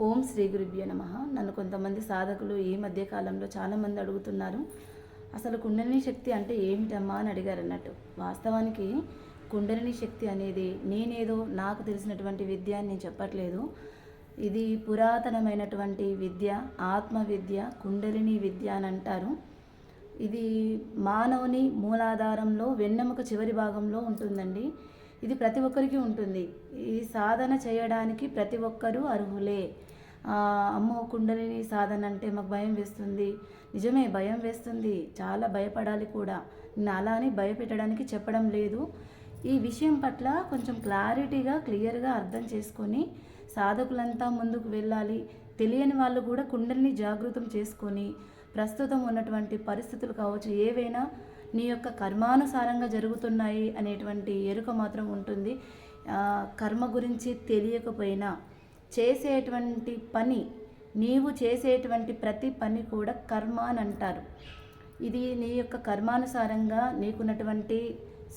ఓం శ్రీ గురుభ్యో నమ. నన్ను కొంతమంది సాధకులు ఈ మధ్య కాలంలో చాలామంది అడుగుతున్నారు. అసలు కుండలిని శక్తి అంటే ఏమిటమ్మా అని అడిగారు అన్నట్టు. వాస్తవానికి కుండలిని శక్తి అనేది నేనేదో నాకు తెలిసినటువంటి విద్య అని నేను చెప్పట్లేదు. ఇది పురాతనమైనటువంటి విద్య ఆత్మ విద్య కుండలిని విద్య అని అంటారు. ఇది మానవుని మూలాధారంలో వెన్నెముక చివరి భాగంలో ఉంటుందండి. ఇది ప్రతి ఒక్కరికి ఉంటుంది. ఈ సాధన చేయడానికి ప్రతి ఒక్కరూ అర్హులే. అమ్మో కుండలిని సాధన అంటే మాకు భయం వేస్తుంది. నిజమే భయం వేస్తుంది. చాలా భయపడాలి కూడా. నేను అలా అని భయపెట్టడానికి చెప్పడం లేదు. ఈ విషయం పట్ల కొంచెం క్లారిటీగా క్లియర్గా అర్థం చేసుకొని సాధకులంతా ముందుకు వెళ్ళాలి. తెలియని వాళ్ళు కూడా కుండలిని జాగృతం చేసుకొని ప్రస్తుతం ఉన్నటువంటి పరిస్థితులు కావచ్చు ఏవైనా నీ యొక్క కర్మానుసారంగా జరుగుతున్నాయి అనేటువంటి ఎరుక మాత్రం ఉంటుంది. కర్మ గురించి తెలియకపోయినా చేసేటువంటి పని నీవు చేసేటువంటి ప్రతి పని కూడా కర్మ అని అంటారు. ఇది నీ యొక్క కర్మానుసారంగా నీకున్నటువంటి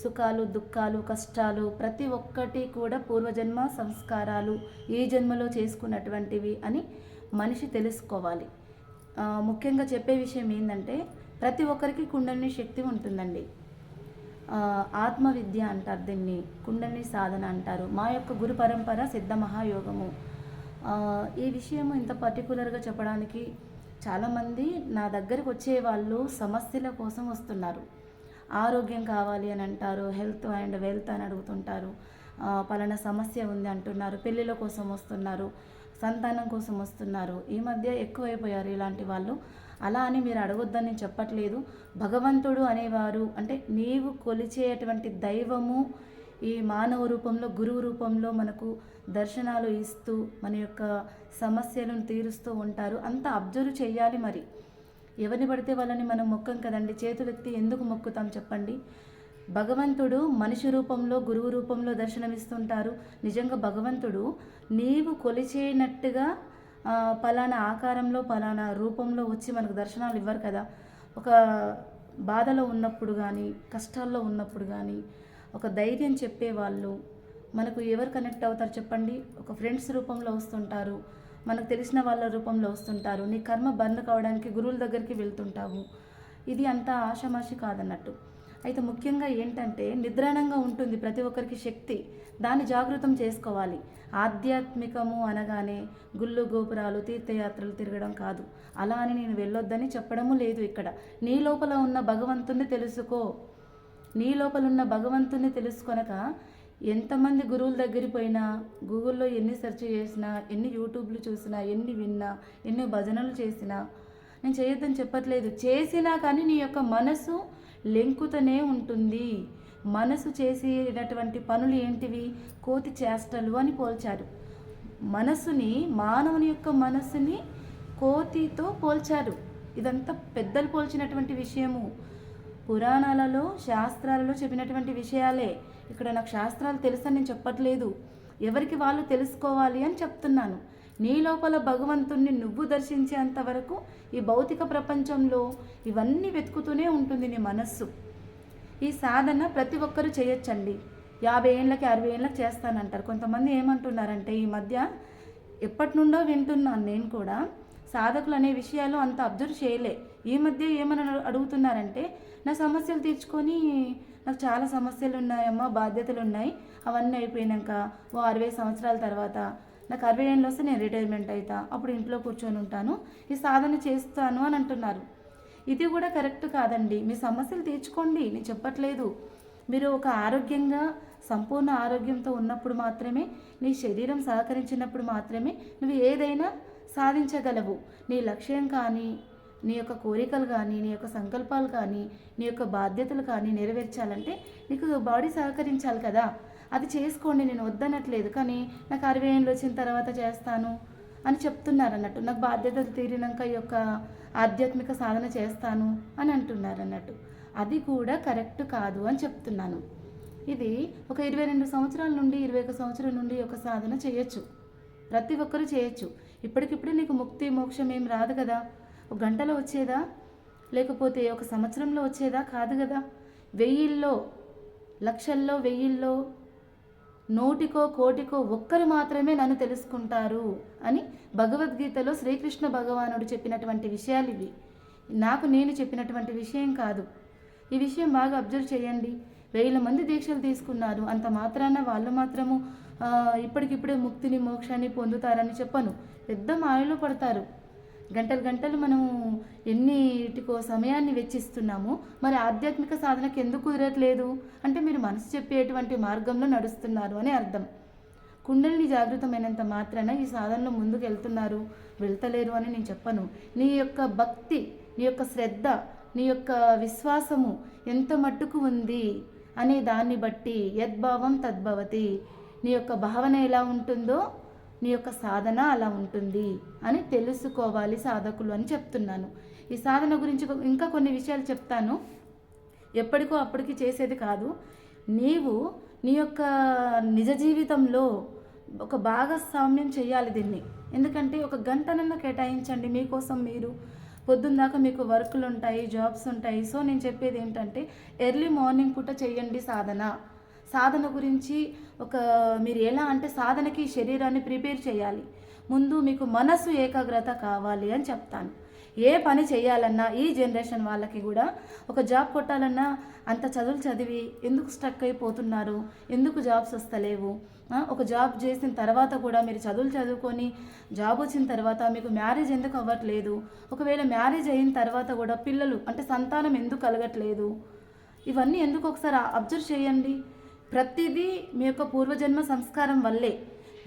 సుఖాలు దుఃఖాలు కష్టాలు ప్రతి ఒక్కటి కూడా పూర్వజన్మ సంస్కారాలు ఈ జన్మలో చేసుకున్నటువంటివి అని మనిషి తెలుసుకోవాలి. ముఖ్యంగా చెప్పే విషయం ఏంటంటే ప్రతి ఒక్కరికి కుండలిని శక్తి ఉంటుందండి. ఆత్మవిద్య అంటారు దీన్ని కుండలిని సాధన అంటారు. మా యొక్క గురు పరంపర సిద్ధ మహాయోగము. ఈ విషయం ఇంత పర్టికులర్గా చెప్పడానికి చాలామంది నా దగ్గరికి వచ్చే వాళ్ళు సమస్యల కోసం వస్తున్నారు. ఆరోగ్యం కావాలి అని అంటారు హెల్త్ అండ్ వెల్త్ అని అడుగుతుంటారు. పలానా సమస్య ఉంది అంటున్నారు పెళ్ళిళ్ళ కోసం వస్తున్నారు సంతానం కోసం వస్తున్నారు. ఈ మధ్య ఎక్కువైపోయారు ఇలాంటి వాళ్ళు. అలా అని మీరు అడగొద్దని నేను చెప్పట్లేదు. భగవంతుడు అనేవారు అంటే నీవు కొలిచేటువంటి దైవము ఈ మానవ రూపంలో గురువు రూపంలో మనకు దర్శనాలు ఇస్తూ మన యొక్క సమస్యలను తీరుస్తూ ఉంటారు. అంత అబ్జర్వ్ చేయాలి మరి. ఎవరిని పడితే వాళ్ళని మనం మొక్కం కదండి. చేతులెత్తి ఎందుకు మొక్కుతాం చెప్పండి. భగవంతుడు మనిషి రూపంలో గురువు రూపంలో దర్శనమిస్తుంటారు. నిజంగా భగవంతుడు నీవు కొలిచేనట్టుగా పలానా ఆకారంలో పలానా రూపంలో వచ్చి మనకు దర్శనాలు ఇవ్వరు కదా. ఒక బాధలో ఉన్నప్పుడు కానీ కష్టాల్లో ఉన్నప్పుడు కానీ ఒక ధైర్యం చెప్పేవాళ్ళు మనకు ఎవరు కనెక్ట్ అవుతారు చెప్పండి? ఒక ఫ్రెండ్స్ రూపంలో వస్తుంటారు. మనకు తెలిసిన వాళ్ళ రూపంలో వస్తుంటారు. నీ కర్మ బంద్ కావడానికి గురువుల దగ్గరికి వెళ్తుంటావు. ఇది అంత ఆషమాషి కాదన్నట్టు. అయితే ముఖ్యంగా ఏంటంటే నిద్రాణంగా ఉంటుంది ప్రతి ఒక్కరికి శక్తి. దాన్ని జాగృతం చేసుకోవాలి. ఆధ్యాత్మికము అనగానే గుళ్ళు గోపురాలు తీర్థయాత్రలు తిరగడం కాదు. అలా అని నేను వెళ్ళొద్దని చెప్పడము లేదు ఇక్కడ. నీ లోపల ఉన్న భగవంతుని తెలుసుకో. నీ లోపల ఉన్న భగవంతుని తెలుసుకొనక ఎంతమంది గురువుల దగ్గరికి పోయినా గూగుల్లో ఎన్ని సెర్చ్ చేసినా ఎన్ని యూట్యూబ్లు చూసినా ఎన్ని విన్నా ఎన్ని భజనలు చేసినా నేను చేయొద్దని చెప్పట్లేదు. చేసినా కానీ నీ యొక్క మనసు లెంకుతూనే ఉంటుంది. మనసు చేసేటటువంటి పనులు ఏంటివి? కోతి చేష్టలు అని పోల్చారు. మనసుని మానవుని యొక్క మనస్సుని కోతితో పోల్చారు. ఇదంతా పెద్దలు పోల్చినటువంటి విషయము. పురాణాలలో శాస్త్రాలలో చెప్పినటువంటి విషయాలే. ఇక్కడ నాకు శాస్త్రాలు తెలుసని నేను చెప్పట్లేదు. ఎవరికి వాళ్ళు తెలుసుకోవాలి అని చెప్తున్నాను. నీ లోపల భగవంతుణ్ణి నువ్వు దర్శించేంత వరకు ఈ భౌతిక ప్రపంచంలో ఇవన్నీ వెతుకుతూనే ఉంటుంది నీ మనస్సు. ఈ సాధన ప్రతి ఒక్కరూ చేయొచ్చండి. యాభై ఏళ్ళకి అరవై ఏళ్ళకి చేస్తానంటారు. కొంతమంది ఏమంటున్నారంటే ఈ మధ్య ఎప్పటి నుండో వింటున్నాను నేను కూడా. సాధకులు అనే విషయాలు అంత అబ్జర్వ్ చేయలే. ఈ మధ్య ఏమని అడుగుతున్నారంటే నా సమస్యలు తీర్చుకొని నాకు చాలా సమస్యలు ఉన్నాయమ్మా బాధ్యతలు ఉన్నాయి. అవన్నీ అయిపోయినాక ఓ అరవై సంవత్సరాల తర్వాత నాకు అరవై ఏళ్ళు వస్తే నేను రిటైర్మెంట్ అవుతా అప్పుడు ఇంట్లో కూర్చొని ఉంటాను. ఈ సాధన చేస్తాను అని అంటున్నారు. ఇది కూడా కరెక్ట్ కాదండి. మీ సమస్యలు తీర్చుకోండి. నేను చెప్పట్లేదు. మీరు ఒక ఆరోగ్యంగా సంపూర్ణ ఆరోగ్యంతో ఉన్నప్పుడు మాత్రమే నీ శరీరం సహకరించినప్పుడు మాత్రమే నువ్వు ఏదైనా సాధించగలవు. నీ లక్ష్యం కానీ నీ యొక్క కోరికలు కానీ నీ యొక్క సంకల్పాలు కానీ నీ యొక్క బాధ్యతలు కానీ నెరవేర్చాలంటే నీకు బాడీ సహకరించాలి కదా. అది చేసుకోండి నేను వద్దనట్లేదు కానీ నాకు అరవై ఏళ్ళు వచ్చిన తర్వాత చేస్తాను అని చెప్తున్నారు అన్నట్టు నాకు బాధ్యతలు తీరినాక ఈ యొక్క ఆధ్యాత్మిక సాధన చేస్తాను అని అంటున్నారు అన్నట్టు అది కూడా కరెక్ట్ కాదు అని చెప్తున్నాను. ఇది ఒక ఇరవై రెండు సంవత్సరాల నుండి ఇరవై ఒక సంవత్సరం నుండి ఒక సాధన చేయొచ్చు. ప్రతి ఒక్కరూ చేయొచ్చు. ఇప్పటికిప్పుడే నీకు ముక్తి మోక్షం ఏం రాదు కదా. ఒక గంటలో వచ్చేదా? లేకపోతే ఒక సంవత్సరంలో వచ్చేదా? కాదు కదా. వెయ్యిల్లో లక్షల్లో వెయ్యిల్లో నోటికో కోటికో ఒక్కరు మాత్రమే నన్ను తెలుసుకుంటారు అని భగవద్గీతలో శ్రీకృష్ణ భగవానుడు చెప్పినటువంటి విషయాలు ఇవి. నాకు నేను చెప్పినటువంటి విషయం కాదు. ఈ విషయం బాగా అబ్జర్వ్ చేయండి. వేల మంది దీక్షలు తీసుకున్నారు. అంత మాత్రాన వాళ్ళు మాత్రము ఇప్పటికిప్పుడే ముక్తిని మోక్షాన్ని పొందుతారని చెప్పను. పెద్ద మాయలో పడతారు. గంటలు గంటలు మనము ఎన్నిటికో సమయాన్ని వెచ్చిస్తున్నాము. మరి ఆధ్యాత్మిక సాధనకు ఎందుకు కుదరట్లేదు? అంటే మీరు మనసు చెప్పేటువంటి మార్గంలో నడుస్తున్నారు అని అర్థం. కుండలిని జాగృతమైనంత మాత్రాన ఈ సాధనలో ముందుకు వెళ్తున్నారు వెళ్తలేరు అని నేను చెప్పను. నీ యొక్క భక్తి నీ యొక్క శ్రద్ధ నీ యొక్క విశ్వాసము ఎంత మట్టుకు ఉంది అనే దాన్ని బట్టి యద్భావం తద్భవతి. నీ యొక్క భావన ఎలా ఉంటుందో నీ యొక్క సాధన అలా ఉంటుంది అని తెలుసుకోవాలి సాధకులు అని చెప్తున్నాను. ఈ సాధన గురించి ఇంకా కొన్ని విషయాలు చెప్తాను. ఎప్పటికో అప్పటికి చేసేది కాదు. నీవు నీ యొక్క నిజ జీవితంలో ఒక భాగస్వామ్యం చేయాలి దీన్ని. ఎందుకంటే ఒక గంటనన్నా కేటాయించండి మీకోసం మీరు. పొద్దున్న దాకా మీకు వర్కులు ఉంటాయి జాబ్స్ ఉంటాయి. సో నేను చెప్పేది ఏంటంటే ఎర్లీ మార్నింగ్ పూట చేయండి సాధన. సాధన గురించి ఒక మీరు ఎలా అంటే సాధనకి శరీరాన్ని ప్రిపేర్ చేయాలి. ముందు మీకు మనసు ఏకాగ్రత కావాలి అని చెప్తాను. ఏ పని చేయాలన్నా ఈ జనరేషన్ వాళ్ళకి కూడా ఒక జాబ్ కొట్టాలన్నా అంత చదువులు చదివి ఎందుకు స్ట్రక్ అయిపోతున్నారు? ఎందుకు జాబ్స్ వస్తలేవు? ఒక జాబ్ చేసిన తర్వాత కూడా మీరు చదువులు చదువుకొని జాబ్ వచ్చిన తర్వాత మీకు మ్యారేజ్ ఎందుకు అవ్వట్లేదు? ఒకవేళ మ్యారేజ్ అయిన తర్వాత కూడా పిల్లలు అంటే సంతానం ఎందుకు కలగట్లేదు? ఇవన్నీ ఎందుకు ఒకసారి అబ్జర్వ్ చేయండి. ప్రతిదీ మీ యొక్క పూర్వజన్మ సంస్కారం వల్లే.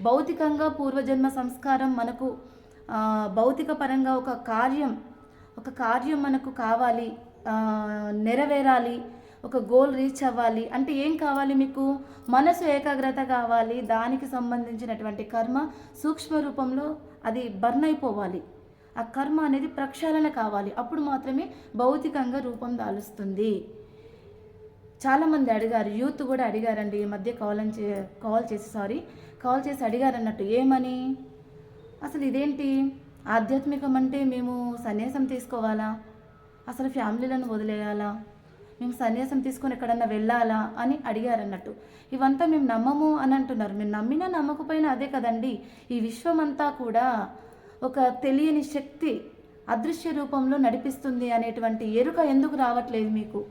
భౌతికంగా పూర్వజన్మ సంస్కారం మనకు భౌతిక పరంగా ఒక కార్యం ఒక కార్యం మనకు కావాలి నెరవేరాలి ఒక గోల్ రీచ్ అవ్వాలి. అంటే ఏం కావాలి మీకు? మనసు ఏకాగ్రత కావాలి దానికి సంబంధించినటువంటి కర్మ సూక్ష్మ రూపంలో అది బర్న్ అయిపోవాలి. ఆ కర్మ అనేది ప్రక్షాళన కావాలి. అప్పుడు మాత్రమే భౌతికంగా రూపం దాలుస్తుంది. చాలామంది అడిగారు యూత్ కూడా అడిగారండి ఈ మధ్య కాల్ అని చే కాల్ చేసి సారీ కాల్ చేసి అడిగారు అన్నట్టు ఏమని? అసలు ఇదేంటి? ఆధ్యాత్మికం అంటే మేము సన్యాసం తీసుకోవాలా? అసలు ఫ్యామిలీలను వదిలేయాలా? మేము సన్యాసం తీసుకొని ఎక్కడన్నా వెళ్ళాలా అని అడిగారన్నట్టు. ఇవంతా మేము నమ్మము అని అంటున్నారు. మేము నమ్మినా నమ్మకపోయినా అదే కదండి. ఈ విశ్వమంతా కూడా ఒక తెలియని శక్తి అదృశ్య రూపంలో నడిపిస్తుంది అనేటువంటి ఎరుక ఎందుకు రావట్లేదు మీకు?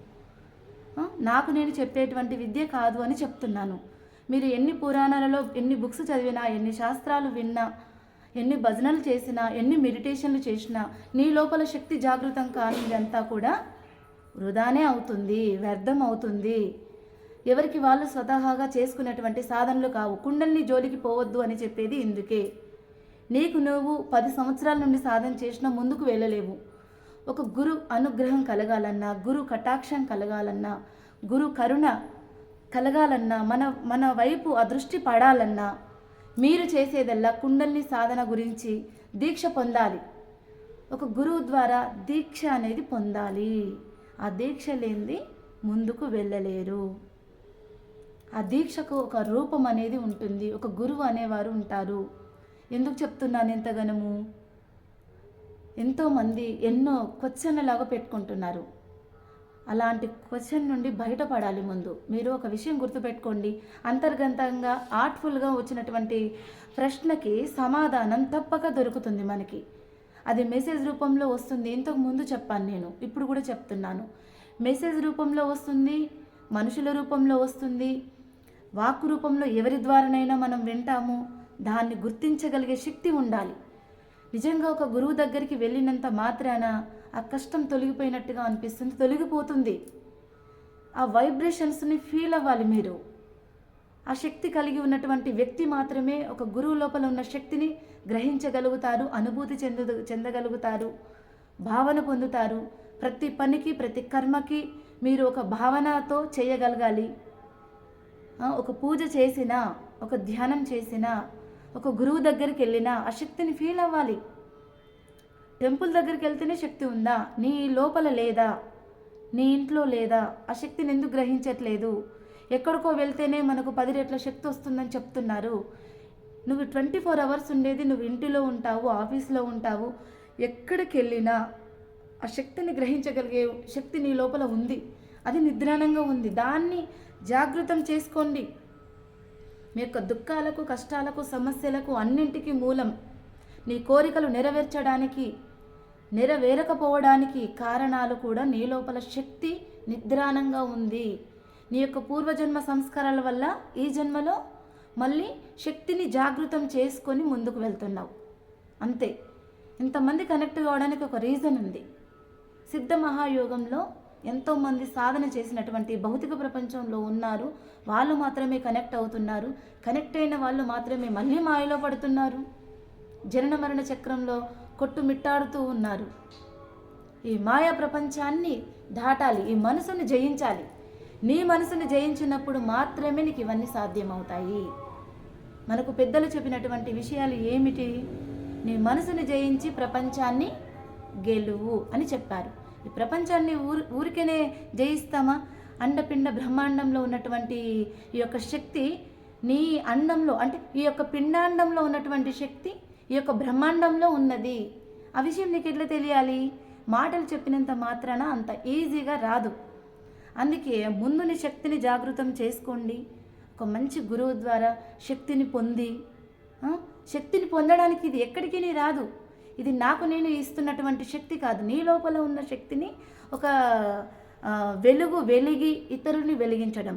నాకు నేను చెప్పేటువంటి విద్య కాదు అని చెప్తున్నాను. మీరు ఎన్ని పురాణాలలో ఎన్ని బుక్స్ చదివినా ఎన్ని శాస్త్రాలు విన్నా ఎన్ని భజనలు చేసినా ఎన్ని మెడిటేషన్లు చేసినా నీ లోపల శక్తి జాగృతం కానిదంతా కూడా వృధానే అవుతుంది వ్యర్థం అవుతుంది. ఎవరికి వాళ్ళు స్వతహాగా చేసుకునేటువంటి సాధనలు కావు. కుండల్ని జోలికి పోవద్దు అని చెప్పేది ఇందుకే. నీకు నువ్వు పది సంవత్సరాల నుండి సాధన చేసినా ముందుకు వెళ్ళలేవు. ఒక గురు అనుగ్రహం కలగాలన్నా గురు కటాక్షం కలగాలన్నా గురు కరుణ కలగాలన్నా మన మన వైపు అదృష్టి పడాలన్నా మీరు చేసేదల్లా కుండల్ని సాధన గురించి దీక్ష పొందాలి. ఒక గురువు ద్వారా దీక్ష అనేది పొందాలి. ఆ దీక్ష లేనిది ముందుకు వెళ్ళలేరు. ఆ దీక్షకు ఒక రూపం అనేది ఉంటుంది. ఒక గురువు అనేవారు ఉంటారు. ఎందుకు చెప్తున్నాను ఎంతగనము ఎంతోమంది ఎన్నో క్వశ్చన్లలాగా పెట్టుకుంటున్నారు. అలాంటి క్వశ్చన్ నుండి బయటపడాలి ముందు. మీరు ఒక విషయం గుర్తుపెట్టుకోండి. అంతర్గతంగా ఆర్ట్ఫుల్గా వచ్చినటువంటి ప్రశ్నకి సమాధానం తప్పక దొరుకుతుంది మనకి. అది మెసేజ్ రూపంలో వస్తుంది. ఇంతకు ముందు చెప్పాను నేను. ఇప్పుడు కూడా చెప్తున్నాను. మెసేజ్ రూపంలో వస్తుంది మనుషుల రూపంలో వస్తుంది. వాక్కు రూపంలో ఎవరి ద్వారానైనా మనం వింటాము. దాన్ని గుర్తించగలిగే శక్తి ఉండాలి. నిజంగా ఒక గురువు దగ్గరికి వెళ్ళినంత మాత్రాన ఆ కష్టం తొలగిపోయినట్టుగా అనిపిస్తుంది తొలగిపోతుంది. ఆ వైబ్రేషన్స్ని ఫీల్ అవ్వాలి మీరు. ఆ శక్తి కలిగి ఉన్నటువంటి వ్యక్తి మాత్రమే ఒక గురువు లోపల ఉన్న శక్తిని గ్రహించగలుగుతారు అనుభూతి చెందు చెందగలుగుతారు భావన పొందుతారు. ప్రతి పనికి ప్రతి కర్మకి మీరు ఒక భావనతో చేయగలగాలి. ఒక పూజ చేసినా ఒక ధ్యానం చేసినా ఒక గురువు దగ్గరికి వెళ్ళినా ఆ శక్తిని ఫీల్ అవ్వాలి. టెంపుల్ దగ్గరికి వెళ్తేనే శక్తి ఉందా? నీ లోపల లేదా? నీ ఇంట్లో లేదా? ఆ శక్తిని ఎందుకు గ్రహించట్లేదు? ఎక్కడికో వెళ్తేనే మనకు పది రెట్ల శక్తి వస్తుందని చెప్తున్నారు. నువ్వు ట్వంటీ ఫోర్ అవర్స్ ఉండేది నువ్వు ఇంటిలో ఉంటావు ఆఫీస్లో ఉంటావు. ఎక్కడికి వెళ్ళినా ఆ శక్తిని గ్రహించగలిగే శక్తి నీ లోపల ఉంది. అది నిద్రాణంగా ఉంది. దాన్ని జాగృతం చేసుకోండి. మీ యొక్క దుఃఖాలకు కష్టాలకు సమస్యలకు అన్నింటికీ మూలం. నీ కోరికలు నెరవేర్చడానికి నెరవేరకపోవడానికి కారణాలు కూడా నీ లోపల శక్తి నిద్రాణంగా ఉంది. నీ యొక్క పూర్వజన్మ సంస్కారాల వల్ల ఈ జన్మలో మళ్ళీ శక్తిని జాగృతం చేసుకొని ముందుకు వెళ్తున్నావు. అంతే. ఇంతమంది కనెక్ట్ కావడానికి ఒక రీజన్ ఉంది. సిద్ధ మహాయోగంలో ఎంతోమంది సాధన చేసినటువంటి భౌతిక ప్రపంచంలో ఉన్నారు. వాళ్ళు మాత్రమే కనెక్ట్ అవుతున్నారు. కనెక్ట్ అయిన వాళ్ళు మాత్రమే మళ్ళీ మాయలో పడుతున్నారు. జనన మరణ చక్రంలో కొట్టుమిట్టాడుతూ ఉన్నారు. ఈ మాయా ప్రపంచాన్ని దాటాలి. ఈ మనసును జయించాలి. నీ మనసును జయించినప్పుడు మాత్రమే నీకు ఇవన్నీ సాధ్యమవుతాయి. మనకు పెద్దలు చెప్పినటువంటి విషయాలు ఏమిటి? నీ మనసుని జయించి ప్రపంచాన్ని గెలువు అని చెప్పారు. ఈ ప్రపంచాన్ని ఊరి ఊరికేనే జయిస్తామా? అండపిండ బ్రహ్మాండంలో ఉన్నటువంటి ఈ యొక్క శక్తి నీ అండంలో అంటే ఈ యొక్క పిండాండంలో ఉన్నటువంటి శక్తి ఈ యొక్క బ్రహ్మాండంలో ఉన్నది. ఆ విషయం నీకు ఎట్లా తెలియాలి? మాటలు చెప్పినంత మాత్రాన అంత ఈజీగా రాదు. అందుకే ముందు నీ శక్తిని జాగృతం చేసుకోండి. ఒక మంచి గురువు ద్వారా శక్తిని పొంది శక్తిని పొందడానికి ఇది ఎక్కడికి నీ రాదు. ఇది నాకు నేను ఇస్తున్నటువంటి శక్తి కాదు. నీ లోపల ఉన్న శక్తిని ఒక వెలుగు వెలిగి ఇతరుల్ని వెలిగించడం.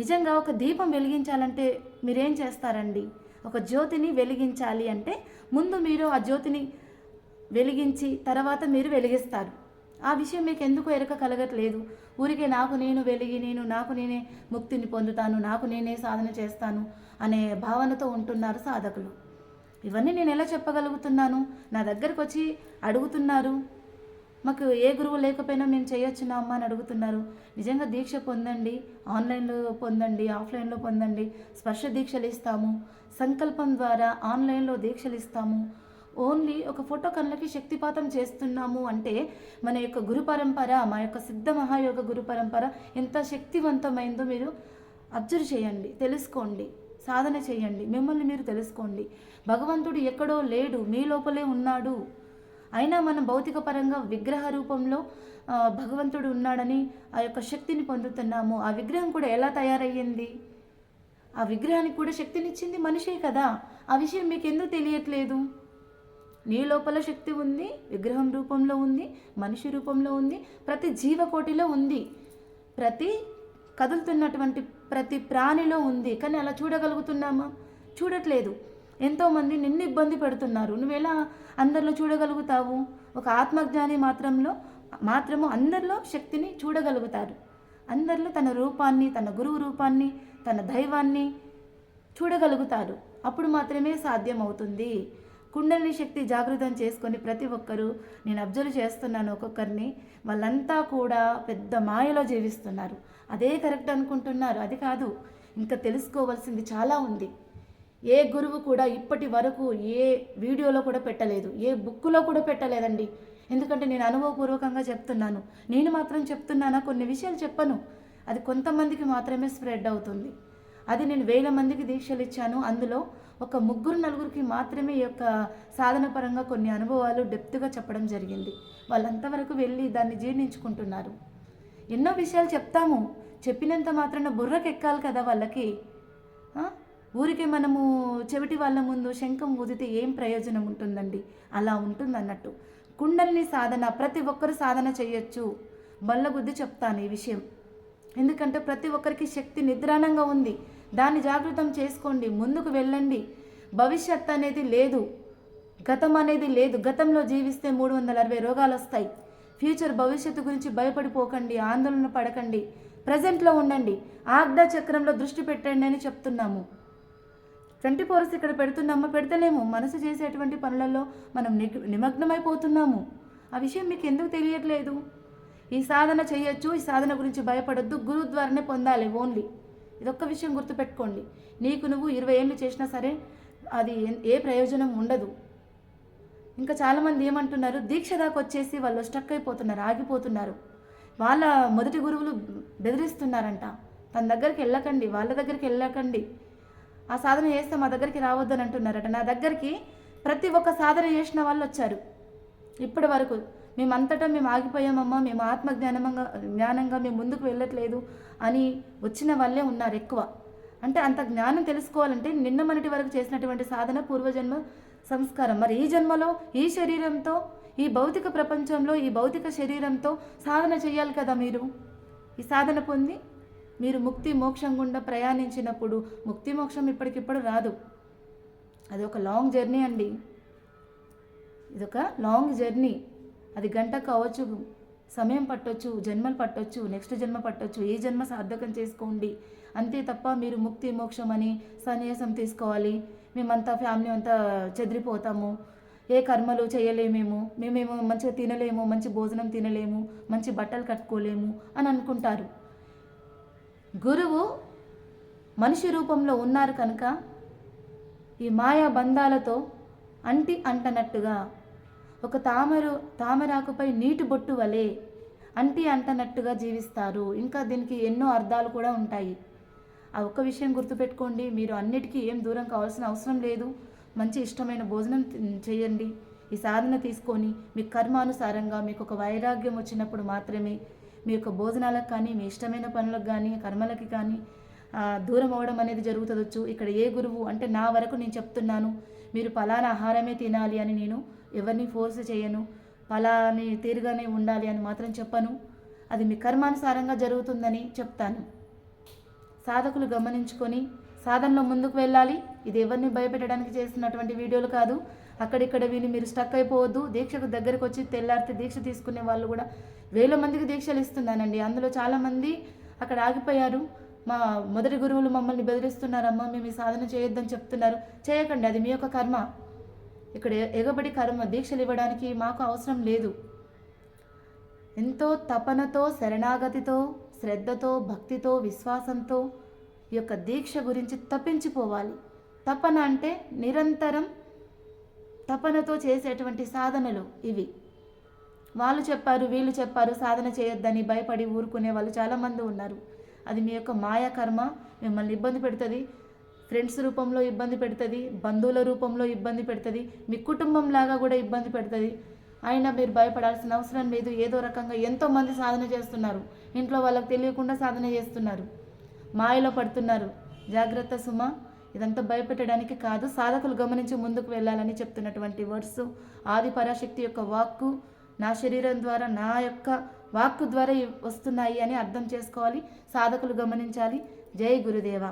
నిజంగా ఒక దీపం వెలిగించాలంటే మీరేం చేస్తారండి? ఒక జ్యోతిని వెలిగించాలి అంటే ముందు మీరు ఆ జ్యోతిని వెలిగించి తర్వాత మీరు వెలిగిస్తారు. ఆ విషయం మీకు ఎందుకు ఎరక కలగట్లేదు? ఊరికే నాకు నేను వెలిగి నేను నాకు నేనే ముక్తిని పొందుతాను నాకు నేనే సాధన చేస్తాను అనే భావనతో ఉంటున్నారు సాధకులు. ఇవన్నీ నేను ఎలా చెప్పగలుగుతున్నాను? నా దగ్గరకు వచ్చి అడుగుతున్నారు. మాకు ఏ గురువు లేకపోయినా మేము చేయొచ్చునా అమ్మ అని అడుగుతున్నారు. నిజంగా దీక్ష పొందండి. ఆన్లైన్లో పొందండి ఆఫ్లైన్లో పొందండి. స్పర్శ దీక్షలు ఇస్తాము. సంకల్పం ద్వారా ఆన్లైన్లో దీక్షలు ఇస్తాము. ఓన్లీ ఒక ఫోటో కళ్ళకి శక్తిపాతం చేస్తున్నాము అంటే మన యొక్క గురు పరంపర మా యొక్క సిద్ధ మహాయోగ గురు పరంపర ఎంత శక్తివంతమైందో మీరు అబ్జర్వ్ చేయండి తెలుసుకోండి. సాధన చేయండి. మిమ్మల్ని మీరు తెలుసుకోండి. భగవంతుడు ఎక్కడో లేడు మీ లోపలే ఉన్నాడు. అయినా మనం భౌతిక పరంగా విగ్రహ రూపంలో భగవంతుడు ఉన్నాడని ఆ యొక్క శక్తిని పొందుతున్నాము. ఆ విగ్రహం కూడా ఎలా తయారయ్యింది? ఆ విగ్రహానికి కూడా శక్తినిచ్చింది మనిషే కదా. ఆ విషయం మీకు ఎందుకు తెలియట్లేదు? నీ లోపల శక్తి ఉంది విగ్రహం రూపంలో ఉంది మనిషి రూపంలో ఉంది ప్రతి జీవకోటిలో ఉంది. ప్రతి కదులుతున్నటువంటి ప్రతి ప్రాణిలో ఉంది. కానీ అలా చూడగలుగుతున్నామా? చూడట్లేదు. ఎంతోమంది నిన్ను ఇబ్బంది పెడుతున్నారు. నువ్వు ఎలా అందరిలో చూడగలుగుతావు? ఒక ఆత్మజ్ఞాని మాత్రంలో మాత్రము అందరిలో శక్తిని చూడగలుగుతారు. అందరిలో తన రూపాన్ని తన గురువు రూపాన్ని తన దైవాన్ని చూడగలుగుతారు. అప్పుడు మాత్రమే సాధ్యం అవుతుంది కుండలిని శక్తి జాగృతం చేసుకొని ప్రతి ఒక్కరూ నేను అబ్జర్వ్ చేస్తున్నాను ఒక్కొక్కరిని. వాళ్ళంతా కూడా పెద్ద మాయలో జీవిస్తున్నారు. అదే కరెక్ట్ అనుకుంటున్నారు. అది కాదు. ఇంకా తెలుసుకోవాల్సింది చాలా ఉంది. ఏ గురువు కూడా ఇప్పటి వరకు ఏ వీడియోలో కూడా పెట్టలేదు. ఏ బుక్కులో కూడా పెట్టలేదండి. ఎందుకంటే నేను అనుభవపూర్వకంగా చెప్తున్నాను. నేను మాత్రం చెప్తున్నానా? కొన్ని విషయాలు చెప్పను. అది కొంతమందికి మాత్రమే స్ప్రెడ్ అవుతుంది. అది నేను వేల మందికి దీక్షలు ఇచ్చాను. అందులో ఒక ముగ్గురు నలుగురికి మాత్రమే ఈ యొక్క సాధన పరంగా కొన్ని అనుభవాలు డెప్త్గా చెప్పడం జరిగింది. వాళ్ళంతవరకు వెళ్ళి దాన్ని జీర్ణించుకుంటున్నారు. ఎన్నో విషయాలు చెప్తాము. చెప్పినంత మాత్రాన బుర్రకెక్కాలి కదా వాళ్ళకి. ఊరికే మనము చెవిటి వాళ్ళ ముందు శంఖం ఊదితే ఏం ప్రయోజనం ఉంటుందండి? అలా ఉంటుంది అన్నట్టు కుండలిని సాధన ప్రతి ఒక్కరు సాధన చేయొచ్చు. బల్లగుద్ది చెప్తాను ఈ విషయం. ఎందుకంటే ప్రతి ఒక్కరికి శక్తి నిద్రాణంగా ఉంది. దాన్ని జాగృతం చేసుకోండి ముందుకు వెళ్ళండి. భవిష్యత్ అనేది లేదు. గతం అనేది లేదు. గతంలో జీవిస్తే మూడు వందల అరవై రోగాలు వస్తాయి ఫ్యూచర్ భవిష్యత్తు గురించి భయపడిపోకండి ఆందోళన పడకండి ప్రజెంట్లో ఉండండి ఆగ్డా చక్రంలో దృష్టి పెట్టండి అని చెప్తున్నాము. ట్వంటీ ఫోర్స్ ఇక్కడ పెడుతున్నాము పెడతలేము. మనసు చేసేటువంటి పనులలో మనం నిగ్- నిమగ్నమైపోతున్నాము. ఆ విషయం మీకు ఎందుకు తెలియట్లేదు? ఈ సాధన చేయొచ్చు ఈ సాధన గురించి భయపడొద్దు గురువు ద్వారానే పొందాలి ఓన్లీ. ఇదొక్క విషయం గుర్తుపెట్టుకోండి. నీకు నువ్వు ఇరవై ఏళ్ళు చేసినా సరే అది ఏ ప్రయోజనం ఉండదు. ఇంకా చాలామంది ఏమంటున్నారు దీక్ష దాకా వచ్చేసి వాళ్ళు స్టక్ అయిపోతున్నారు ఆగిపోతున్నారు. వాళ్ళ మొదటి గురువులు బెదిరిస్తున్నారంట. తన దగ్గరికి వెళ్ళకండి వాళ్ళ దగ్గరికి వెళ్ళకండి. ఆ సాధన చేస్తే మా దగ్గరికి రావద్దని అంటున్నారట. నా దగ్గరికి ప్రతి ఒక్క సాధన చేసిన వాళ్ళు వచ్చారు. ఇప్పటి వరకు మేమంతటా మేము ఆగిపోయామమ్మా మేము ఆత్మ జ్ఞానంగా జ్ఞానంగా మేము ముందుకు వెళ్ళట్లేదు అని వచ్చిన వాళ్ళే ఉన్నారు ఎక్కువ. అంటే అంత జ్ఞానం తెలుసుకోవాలంటే నిన్న మనటి వరకు చేసినటువంటి సాధన పూర్వజన్మ సంస్కారం. మరి ఈ జన్మలో ఈ శరీరంతో ఈ భౌతిక ప్రపంచంలో ఈ భౌతిక శరీరంతో సాధన చేయాలి కదా మీరు? ఈ సాధన పొంది మీరు ముక్తి మోక్షం గుండా ప్రయాణించినప్పుడు ముక్తి మోక్షం ఇప్పటికిప్పుడు రాదు. అది ఒక లాంగ్ జర్నీ అండి. ఇదొక లాంగ్ జర్నీ. అది గంట కావచ్చు సమయం పట్టొచ్చు జన్మలు పట్టొచ్చు నెక్స్ట్ జన్మ పట్టొచ్చు ఏ జన్మ సార్థకం చేసుకోండి. అంతే తప్ప మీరు ముక్తి మోక్షం అని సన్యాసం తీసుకోవాలి. మేమంతా ఫ్యామిలీ అంతా చెదిరిపోతాము. ఏ కర్మలు చేయలేమేమో మేమేమో మంచిగా తినలేము మంచి భోజనం తినలేము మంచి బట్టలు కట్టుకోలేము అని అనుకుంటారు. గురువు మనిషి రూపంలో ఉన్నారు కనుక ఈ మాయా బంధాలతో అంటి అంటనట్టుగా ఒక తామరు తామరాకుపై నీటి బొట్టు వలె అంటి అంటనట్టుగా జీవిస్తారు. ఇంకా దీనికి ఎన్నో అర్థాలు కూడా ఉంటాయి. ఆ ఒక్క విషయం గుర్తుపెట్టుకోండి. మీరు అన్నిటికీ ఏం దూరం కావాల్సిన అవసరం లేదు. మంచి ఇష్టమైన భోజనం చేయండి. ఈ సాధన తీసుకొని మీ కర్మానుసారంగా మీకు ఒక వైరాగ్యం వచ్చినప్పుడు మాత్రమే మీ యొక్క భోజనాలకు కానీ మీ ఇష్టమైన పనులకు కానీ కర్మలకి కానీ దూరం అవడం అనేది జరుగుతుందొచ్చు. ఇక్కడ ఏ గురువు అంటే నా వరకు నేను చెప్తున్నాను. మీరు ఫలానా ఆహారమే తినాలి అని నేను ఎవరిని ఫోర్స్ చేయను. ఫలాని తీరుగానే ఉండాలి అని మాత్రం చెప్పను. అది మీ కర్మానుసారంగా జరుగుతుందని చెప్తాను. సాధకులు గమనించుకొని సాధనలో ముందుకు వెళ్ళాలి. ఇది ఎవరిని భయపెట్టడానికి చేస్తున్నటువంటి వీడియోలు కాదు. అక్కడిక్కడ విని మీరు స్టక్ అయిపోవద్దు. దీక్షకు దగ్గరకు వచ్చి తెల్లారితే దీక్ష తీసుకునే వాళ్ళు కూడా వేల మందికి దీక్షలు ఇస్తున్నానండి. అందులో చాలామంది అక్కడ ఆగిపోయారు. మా మొదటి గురువులు మమ్మల్ని బెదిరిస్తున్నారమ్మా మేము ఈ సాధన చేయొద్దని చెప్తున్నారు. చేయకండి అది మీ యొక్క కర్మ. ఇక్కడ ఎగబడి కర్మ దీక్షలు ఇవ్వడానికి మాకు అవసరం లేదు. ఎంతో తపనతో శరణాగతితో శ్రద్ధతో భక్తితో విశ్వాసంతో ఈ యొక్క దీక్ష గురించి తప్పించిపోవాలి. తపన అంటే నిరంతరం తపనతో చేసేటువంటి సాధనలు ఇవి. వాళ్ళు చెప్పారు వీళ్ళు చెప్పారు సాధన చేయొద్దని భయపడి ఊరుకునే వాళ్ళు చాలామంది ఉన్నారు. అది మీ యొక్క మాయాకర్మ మిమ్మల్ని ఇబ్బంది పెడుతుంది. ఫ్రెండ్స్ రూపంలో ఇబ్బంది పెడుతుంది బంధువుల రూపంలో ఇబ్బంది పెడుతుంది మీ కుటుంబం లాగా కూడా ఇబ్బంది పెడుతుంది. అయినా మీరు భయపడాల్సిన అవసరం లేదు. ఏదో రకంగా ఎంతోమంది సాధన చేస్తున్నారు. ఇంట్లో వాళ్ళకి తెలియకుండా సాధన చేస్తున్నారు. మాయలో పడుతున్నారు. జాగ్రత్త సుమ ఇదంతా భయపెట్టడానికి కాదు సాధకులు గమనించి ముందుకు వెళ్ళాలని చెప్తున్నటువంటి వర్డ్స్. ఆది పరాశక్తి యొక్క వాక్కు నా శరీరం ద్వారా నా యొక్క వాక్కు ద్వారా వస్తున్నాయి అని అర్థం చేసుకోవాలి. సాధకులు గమనించాలి. జై గురుదేవ.